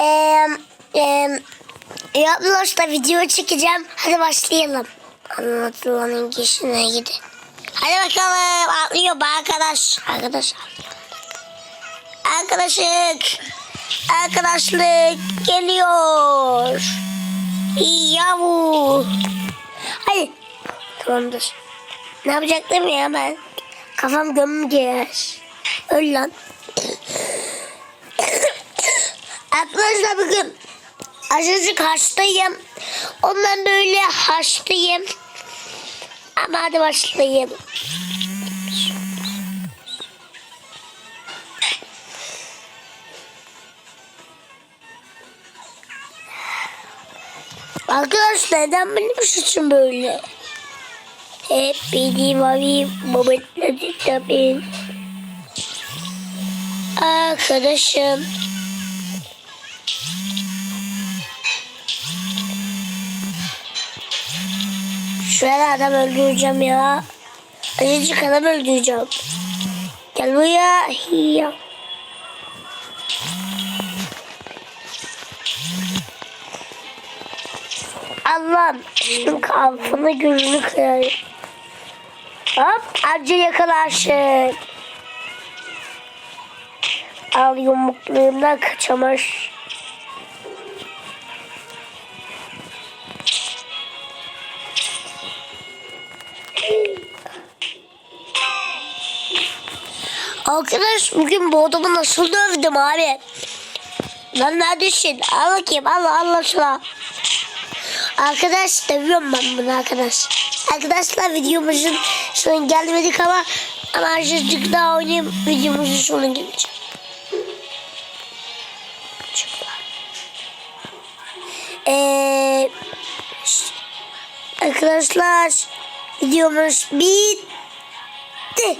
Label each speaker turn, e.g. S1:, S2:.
S1: Ee, e, arkadaşlar video çekeceğim. Hadi başlayalım. Anlatılanın kişine gidin. Hadi bakalım. Atlıyor arkadaş. Arkadaş. Arkadaşlık. Arkadaşlık geliyor. Yavu. Hadi. Tamamdır. Ne yapacaktım ya ben? Kafam gömgeç. Öl lan. Arkadaşlar bugün azıcık hastayım. Ondan böyle hastayım. Ama hadi başlayayım. Arkadaşlar neden benim suçum böyle? Hep beni mavi babetleri tabii. Arkadaşım. Şöyle adam öldüreceğim ya. Azıcık adam öldüreceğim. Gel buraya. Ya. Allah'ım şunun kafını gözünü kırarım. Hop anca yakalarsın. Al yumrukluğundan kaçamaz. Arkadaş bugün bu adamı nasıl dövdüm abi? Lan neredesin? Al bakayım al al şuna. Arkadaş dövüyorum ben bunu arkadaş. Arkadaşlar videomuzun sonu gelmedik ama ama azıcık daha oynayayım videomuzun sonu gelecek. Ee, arkadaşlar videomuz bitti.